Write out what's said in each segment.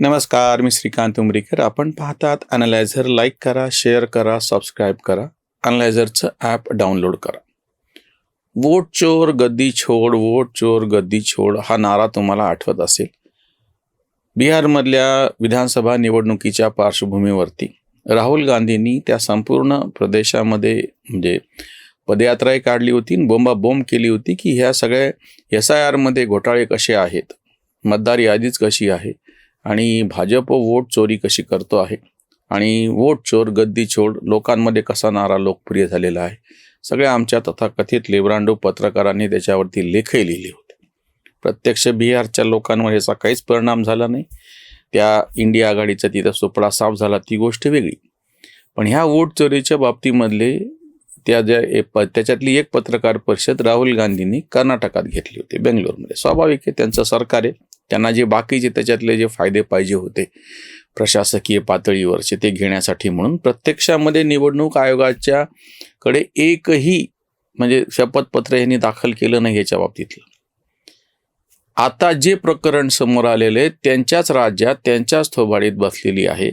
नमस्कार मी श्रीकांत उमरीकर. आपण पाहतात अनालायझर लाईक करा शेअर करा सबस्क्राईब करा. अनालायझरचं ॲप डाउनलोड करा. वोट चोर गद्दी छोड वोट चोर गद्दी छोड हा नारा तुम्हाला आठवत असेल. बिहारमधल्या विधानसभा निवडणुकीच्या पार्श्वभूमीवरती राहुल गांधींनी त्या संपूर्ण प्रदेशामध्ये म्हणजे पदयात्राही काढली होती आणि बोंबाबोंब केली होती की ह्या सगळ्या एस आय आरमध्ये घोटाळे कसे आहेत? मतदार यादीच कशी आहे? आणि भाजप वोट चोरी कशी करतो आहे? आणि वोट चोर गद्दी चोर लोकांमध्ये कसा नारा लोकप्रिय झालेला आहे? सगळ्या आमच्या तथाकथित लेब्रांडो पत्रकारांनी त्याच्यावरती लेखही लिहिले होते. प्रत्यक्ष बिहारच्या लोकांवर याचा काहीच परिणाम झाला नाही. त्या इंडिया आघाडीचा तिथं सुपडा साफ झाला ती गोष्ट वेगळी. पण ह्या वोट चोरीच्या बाबतीमधले त्या ज्या ए- प- त्याच्यातली एक पत्रकार परिषद राहुल गांधींनी कर्नाटकात घेतली होती बेंगलोरमध्ये. स्वाभाविक आहे त्यांचं सरकार आहे. त्यांना जे बाकीचे त्याच्यातले जे फायदे पाहिजे होते प्रशासकीय पातळीवरचे ते घेण्यासाठी म्हणून प्रत्यक्षामध्ये निवडणूक आयोगाच्या कडे एकही म्हणजे शपथपत्र यांनी दाखल केलं नाही याच्या बाबतीतलं. आता जे प्रकरण समोर आलेले त्यांच्याच राज्यात त्यांच्याच थोबाडीत बसलेली आहे.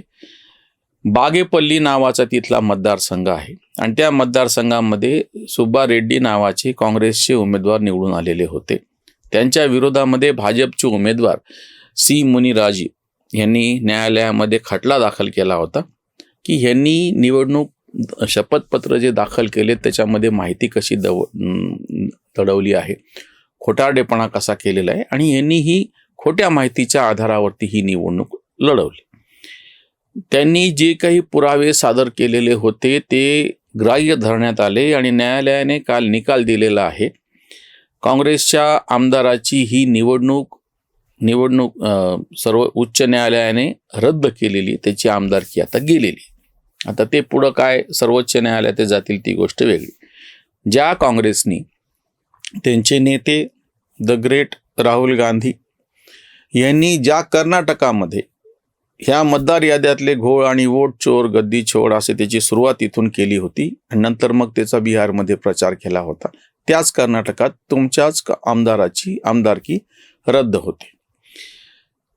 बागेपल्ली नावाचा तिथला मतदारसंघ आहे आणि त्या मतदारसंघामध्ये सुब्बा रेड्डी नावाचे काँग्रेसचे उमेदवार निवडून आलेले होते. त्यांच्या विरोधामध्ये भाजपचे उमेदवार सी मुनिराजी यांनी न्यायालयामध्ये खटला दाखल केला होता की ह्यांनी निवडणूक शपथपत्र जे दाखल केले त्याच्यामध्ये माहिती कशी दव दडवली आहे खोटारडेपणा कसा केलेला आहे आणि यांनी ही खोट्या माहितीच्या आधारावरती ही निवडणूक लढवली. त्यांनी जे काही पुरावे सादर केलेले होते ते ग्राह्य धरण्यात आले आणि न्यायालयाने काल निकाल दिलेला आहे. काँग्रेसच्या आमदाराची ही निवडणूक निवडणूक सर्व उच्च न्यायालयाने रद्द केलेली त्याची आमदारकी आता गेलेली. आता ते पुढं काय सर्वोच्च न्यायालयात जातील ती गोष्ट वेगळी. ज्या काँग्रेसनी त्यांचे नेते द ग्रेट राहुल गांधी यांनी ज्या कर्नाटकामध्ये ह्या मतदार याद्यातले घोळ आणि वोट चोर गद्दी चोर असे त्याची सुरुवात इथून केली होती आणि नंतर मग त्याचा बिहारमध्ये प्रचार केला होता. त्याच कर्नाटकात तुमच्याच आमदाराची आमदारकी रद्द होते.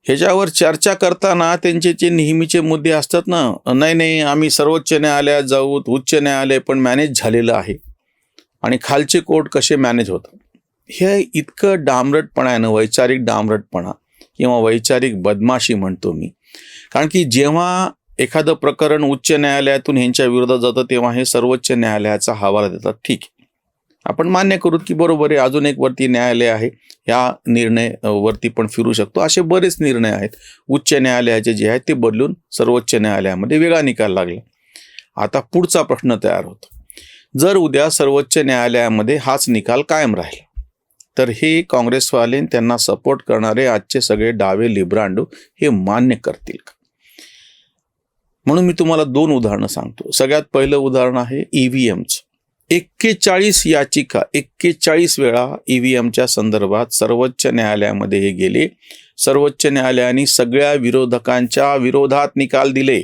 ह्याच्यावर चर्चा करताना त्यांचे जे नेहमीचे मुद्दे असतात ना नाही नाही आम्ही सर्वोच्च न्यायालयात जाऊ उच्च न्यायालय पण मॅनेज झालेलं आहे. आणि खालचे कोर्ट कसे मॅनेज होतात? हे इतकं डांबरटपणानं आहे ना वैचारिक डांबरटपणा किंवा वैचारिक बदमाशी म्हणतो मी. कारण की जेव्हा एखादं प्रकरण उच्च न्यायालयातून ह्यांच्या विरोधात जातं तेव्हा हे सर्वोच्च न्यायालयाचा हवाला देतात. ठीक आहे. आपण मान्य करू की बरोबर आहे अजून एक वरती न्यायालय आहे. या निर्णय वरती पण फिरू शकतो. असे बरेच निर्णय आहेत. उच्च न्यायालयाचे जे आहेत ते बदलून सर्वोच्च न्यायालयामध्ये वेगळा निकाल लागला. आता पुढचा प्रश्न तयार होतो. जर उद्या सर्वोच्च न्यायालयामध्ये हाच निकाल कायम राहिला तर हे काँग्रेसवाले त्यांना सपोर्ट करणारे आजचे सगळे डावे लिब्रांडो हे मान्य करतील का? म्हणून मी तुम्हाला दोन उदाहरणं सांगतो. सगळ्यात पहिलं उदाहरण आहे ई व्ही एमचं एक्केचाळीस याचिका एक्केचाळीस वेळा ई व्ही एमच्या संदर्भात सर्वोच्च न्यायालयामध्ये हे गेले. सर्वोच्च न्यायालयाने सगळ्या विरोधकांच्या विरोधात निकाल दिले.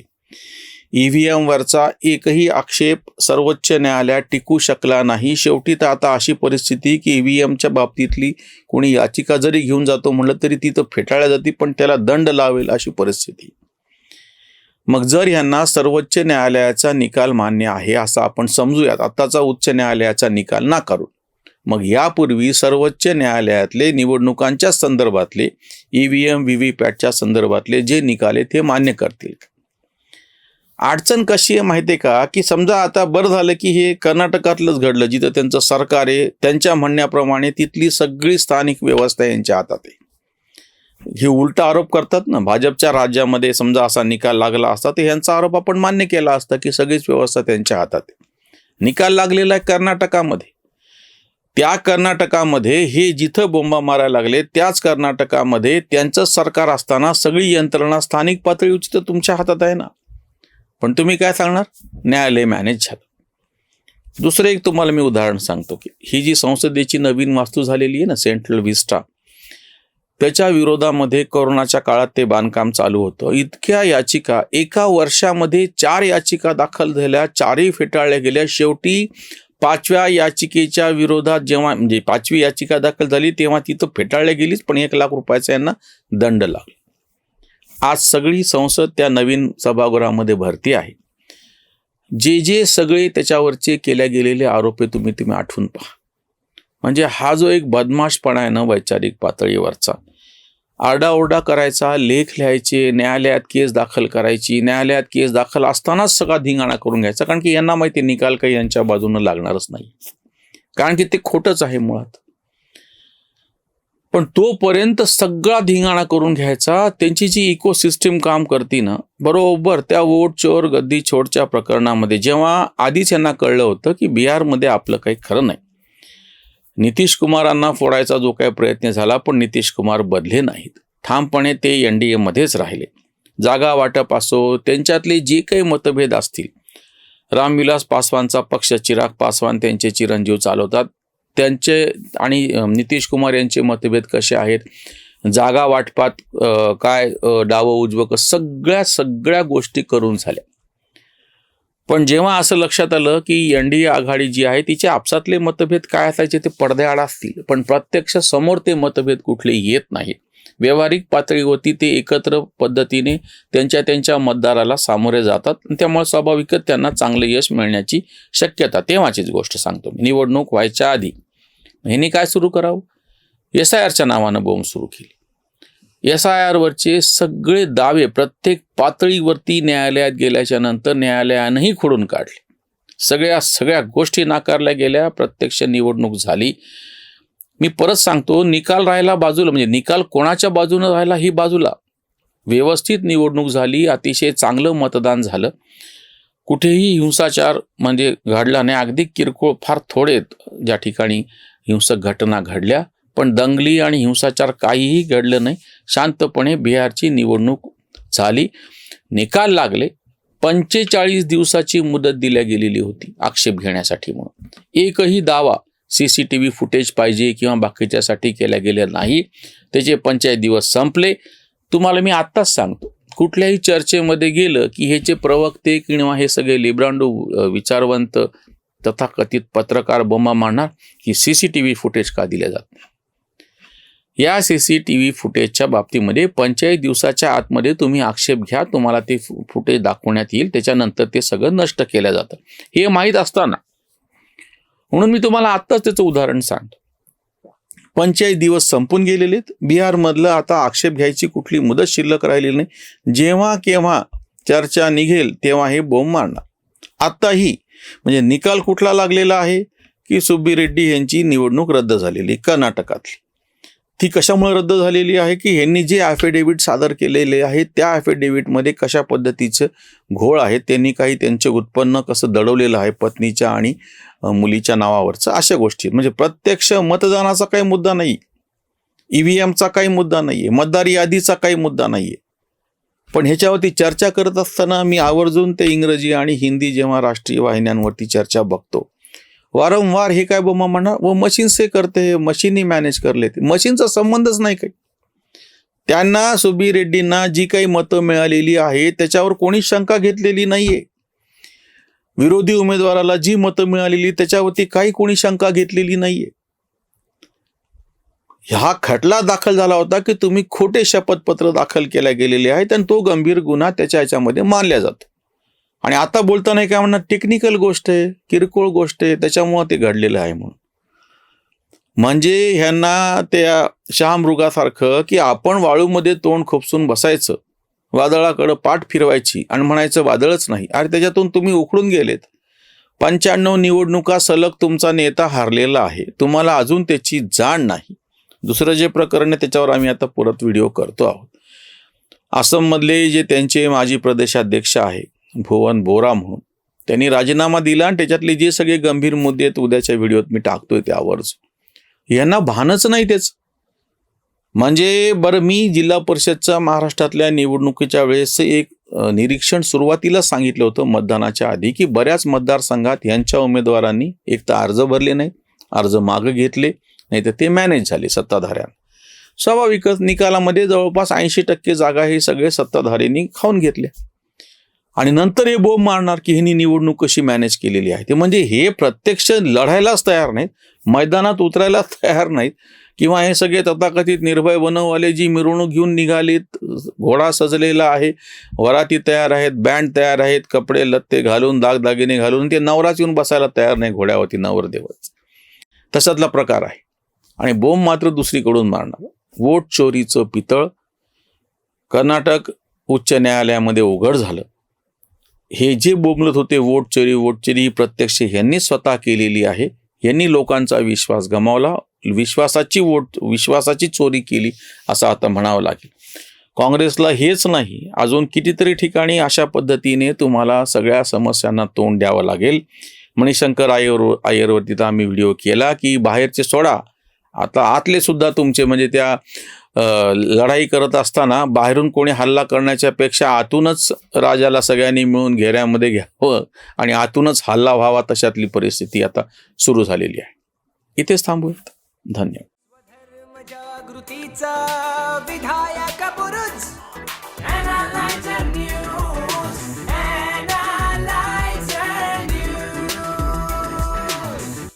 ई व्ही एमवरचा एकही आक्षेप सर्वोच्च न्यायालयात टिकू शकला नाही. शेवटी तर आता अशी परिस्थिती की ई व्ही एमच्या बाबतीतली कोणी याचिका जरी घेऊन जातो म्हटलं तरी ती तर फेटाळल्या जाते पण त्याला दंड लावेल अशी परिस्थिती. मग जर यांना सर्वोच्च न्यायालयाचा निकाल मान्य आहे असं आपण समजूयात आत्ताचा उच्च न्यायालयाचा निकाल नाकारून. मग यापूर्वी सर्वोच्च न्यायालयातले निवडणुकांच्या संदर्भातले ईव्हीएम व्ही व्ही पॅटच्या संदर्भातले जे निकाल आहे ते मान्य करतील. अडचण कशी आहे माहिती आहे का? की समजा आता बरं झालं की हे कर्नाटकातलंच घडलं जिथं त्यांचं सरकार आहे त्यांच्या म्हणण्याप्रमाणे तिथली सगळी स्थानिक व्यवस्था यांच्या हातात आहे. हे उलटा आरोप करतात ना? भाजपच्या राज्यामध्ये समजा असा निकाल लागला असता तर ह्यांचा आरोप आपण मान्य केला असता की सगळीच व्यवस्था त्यांच्या हातात आहे. निकाल लागलेला आहे कर्नाटकामध्ये. त्या कर्नाटकामध्ये हे जिथं बोंबा मारायला लागले त्याच कर्नाटकामध्ये त्यांचं सरकार असताना सगळी यंत्रणा स्थानिक पातळीवरची तर तुमच्या हातात आहे ना? पण तुम्ही काय सांगणार? न्यायालय मॅनेज झालं. दुसरं एक तुम्हाला मी उदाहरण सांगतो की ही जी संसदेची नवीन वास्तू झालेली आहे ना सेंट्रल विस्टा त्याच्या विरोधामध्ये कोरोनाच्या काळात ते बांधकाम चालू होतं. इतक्या याचिका एका वर्षामध्ये चार याचिका दाखल झाल्या चारही फेटाळल्या गेल्या. शेवटी पाचव्या याचिकेच्या विरोधात जेव्हा म्हणजे पाचवी याचिका दाखल झाली तेव्हा तिथं फेटाळल्या गेलीच पण एक लाख रुपयाचा यांना दंड लागला. आज सगळी संसद त्या नवीन सभागृहामध्ये भरती आहे. जे जे सगळे त्याच्यावरचे केल्या गेलेले आरोप आहे तुम्ही तुम्ही आठवून पहा. म्हणजे हा जो एक बदमाशपणा आहे ना वैचारिक पातळीवरचा आरडाओरडा करायचा लेख लिहायचे न्यायालयात केस दाखल करायची न्यायालयात केस दाखल असतानाच सगळा धिंगाणा करून घ्यायचा कारण की यांना माहिती निकाल काही यांच्या बाजूनं लागणारच नाही. कारण की ते खोटंच आहे मुळात. पण तोपर्यंत सगळा धिंगाणा करून घ्यायचा त्यांची जी इकोसिस्टीम काम करती ना बरोबर त्या वोट चोर गद्दी छोडच्या प्रकरणामध्ये जेव्हा आधीच यांना कळलं होतं की बिहारमध्ये आपलं काही खरं नाही. नितीश कुमारांना फोडायचा जो काही प्रयत्न झाला पण नितीश कुमार बदले नाहीत. ठामपणे ते एन डी एमध्येच राहिले. जागा वाटप असो त्यांच्यातले जे काही मतभेद असतील रामविलास पासवानचा पक्ष चिराग पासवान त्यांचे चिरंजीव चालवतात. त्यांचे आणि नितीश कुमार यांचे मतभेद कसे आहेत? जागा वाटपात काय डावं उजवं क- सगळ्या सगळ्या गोष्टी करून झाल्या. पण जेव्हा असं लक्षात आलं की एन डी ए आघाडी जी आहे तिचे आपसातले मतभेद काय असायचे ते पडद्याआड असतील. पण प्रत्यक्ष समोर ते मतभेद कुठले येत नाहीत. व्यावहारिक पातळीवरती ते एकत्र पद्धतीने त्यांच्या त्यांच्या मतदाराला सामोरे जातात त्यामुळे स्वाभाविकच त्यांना चांगले यश मिळण्याची शक्यता. तेव्हाचीच गोष्ट सांगतो मी. निवडणूक व्हायच्या आधी. ह्यांनी काय सुरू करावं? एस आय आरच्या नावानं बोंब सुरू केली. एस आय आरवरचे सगळे दावे प्रत्येक पातळीवरती न्यायालयात गेल्याच्यानंतर न्यायालयानंही खोडून काढले. सगळ्या सगळ्या गोष्टी नाकारल्या गेल्या प्रत्यक्ष निवडणूक झाली. मी परत सांगतो निकाल राहिला बाजूला म्हणजे निकाल कोणाच्या बाजूनं राहिला ही बाजूला. व्यवस्थित निवडणूक झाली अतिशय चांगलं मतदान झालं. कुठेही हिंसाचार म्हणजे घडला नाही. अगदी किरकोळ फार थोडे ज्या ठिकाणी हिंसक घटना घडल्या पण दंगली आणि हिंसाचार काहीही घडलं नाही. शांतपणे बिहारची निवडणूक झाली. निकाल लागले. पंचेचाळीस दिवसाची मुदत दिल्या गेलेली होती आक्षेप घेण्यासाठी म्हणून. एकही दावा C C T V footage पाहिजे किंवा बाकीच्यासाठी केल्या गेल्या नाही. त्याचे पंचायत दिवस संपले. तुम्हाला मी आत्ताच सांगतो. कुठल्याही चर्चेमध्ये गेलं की ह्याचे प्रवक्ते किंवा हे सगळे लिब्रांडो विचारवंत तथाकथित पत्रकार बोमा मांडणार की C C T V footage का दिल्या जात नाही? या सी सी टी व्ही फुटेजच्या बाबतीमध्ये पंचेचाळीस दिवसाच्या आतमध्ये तुम्ही आक्षेप घ्या तुम्हाला ते फुटेज दाखवण्यात येईल त्याच्यानंतर ते सगळं नष्ट केलं जातं. हे माहीत असताना म्हणून मी तुम्हाला आत्ताच त्याचं उदाहरण सांगतो. पंचेचाळीस दिवस संपून गेलेले आहेत बिहारमधलं आता आक्षेप घ्यायची कुठली मुदत शिल्लक राहिलेली नाही. जेव्हा केव्हा चर्चा निघेल तेव्हा हे बोंब मारणार. आत्ताही म्हणजे निकाल कुठला लागलेला आहे? की सुब्बी रेड्डी यांची निवडणूक रद्द झालेली कर्नाटकातली ती कशामुळे रद्द झालेली आहे की ह्यांनी जे ॲफिडेव्हिट सादर केलेले आहे त्या ॲफिडेव्हिटमध्ये कशा पद्धतीचं घोळ आहे त्यांनी काही त्यांचे उत्पन्न कसं दडवलेलं आहे पत्नीच्या आणि मुलीच्या नावावरचं अशा गोष्टी. म्हणजे प्रत्यक्ष मतदानाचा काही मुद्दा नाही ई व्ही एमचा काही मुद्दा नाही आहे मतदार यादीचा काही मुद्दा नाही आहे पण ह्याच्यावरती चर्चा करत असताना मी आवर्जून ते इंग्रजी आणि हिंदी जेव्हा राष्ट्रीय वाहिन्यांवरती चर्चा बघतो वारंवार हे काय बोमा म्हणा व मशीन से करते मशीनही मॅनेज कर लेते मशीनचा संबंधच नाही काही. त्यांना सुबी रेड्डींना जी काही मतं मिळालेली आहेत त्याच्यावर कोणी शंका घेतलेली नाहीये. विरोधी उमेदवाराला जी मतं मिळालेली त्याच्यावरती काही कोणी शंका घेतलेली नाहीये. हा खटला दाखल झाला होता की तुम्ही खोटे शपथपत्र दाखल केल्या गेलेले आहेत आणि तो गंभीर गुन्हा त्याच्या ह्याच्यामध्ये मानल्या जातो. आणि आता बोलताना काय म्हणणार टेक्निकल गोष्ट आहे किरकोळ गोष्ट आहे त्याच्यामुळं ते घडलेलं आहे म्हणून. म्हणजे ह्यांना त्या शहामृगासारखं की आपण वाळूमध्ये तोंड खोपसून बसायचं वादळाकडं पाठ फिरवायची आणि म्हणायचं वादळच नाही. अरे त्याच्यातून तुम्ही उखडून गेलेत. पंच्याण्णव निवडणुका सलग तुमचा नेता हारलेला आहे. तुम्हाला अजून त्याची जाण नाही. दुसरं जे प्रकरण आहे त्याच्यावर आम्ही आता परत व्हिडिओ करतो आहोत. आसाममधले जे त्यांचे माजी प्रदेशाध्यक्ष आहे भुवन बोरा म्हणून. त्यांनी राजीनामा दिला आणि त्याच्यातले जे सगळे गंभीर मुद्दे आहेत उद्याच्या व्हिडिओत मी टाकतोय त्यावरच यांना भानच नाही त्याच. म्हणजे बरं मी जिल्हा परिषदच्या महाराष्ट्रातल्या निवडणुकीच्या वेळेस एक निरीक्षण सुरुवातीला सांगितलं होतं मतदानाच्या आधी की बऱ्याच मतदारसंघात यांच्या उमेदवारांनी एक तर अर्ज भरले नाहीत अर्ज मागं घेतले नाही तर ते मॅनेज झाले सत्ताधाऱ्यांना. स्वाभाविकच निकालामध्ये जवळपास ऐंशी टक्के जागा हे सगळे सत्ताधाऱ्यांनी खाऊन घेतल्या. आणि नंतर हे बोंब मारणार की ह्यांनी निवडणूक कशी मॅनेज केलेली आहे. ते म्हणजे हे प्रत्यक्ष लढायलाच तयार नाहीत. मैदानात उतरायलाच तयार नाहीत. किंवा हे सगळे तथाकथित निर्भय बनववाले जी मिरवणूक घेऊन निघालीत घोडा सजलेला आहे वराती तयार आहेत बँड तयार आहेत कपडे लत्ते घालून दागदागिने घालून ते नवराच येऊन बसायला तयार नाही घोड्यावरती नवरदेवच तशातला प्रकार आहे. आणि बोंब मात्र दुसरीकडून मारणार. वोट चोरीचं पितळ. कर्नाटक उच्च न्यायालयामध्ये उघड झालं. हे जे बोंबलत होते वोट चोरी वोट चोरी ही प्रत्यक्ष यांनी स्वतः केलेली आहे. यांनी लोकांचा विश्वास गमावला विश्वासाची वोट विश्वासाची चोरी केली असं आता म्हणावं लागेल. काँग्रेसला हेच नाही अजून कितीतरी ठिकाणी अशा पद्धतीने तुम्हाला सगळ्या समस्यांना तोंड द्यावं लागेल. मणिशंकर आयर आयरवरती तर आम्ही व्हिडिओ केला की बाहेरचे सोडा. आता आतले सुद्धा तुमचे म्हणजे त्या लढाई करत असताना बाहेरून कोणी हल्ला करण्याच्या पेक्षा आतूनच राजाला सगळ्यांनी मिळून घेऱ्यामध्ये घ्यावं आणि आतूनच हल्ला व्हावा तशातली परिस्थिती आता सुरू झालेली आहे. इथेच थांबूयात. धन्यवाद. जागृतीचा विधायक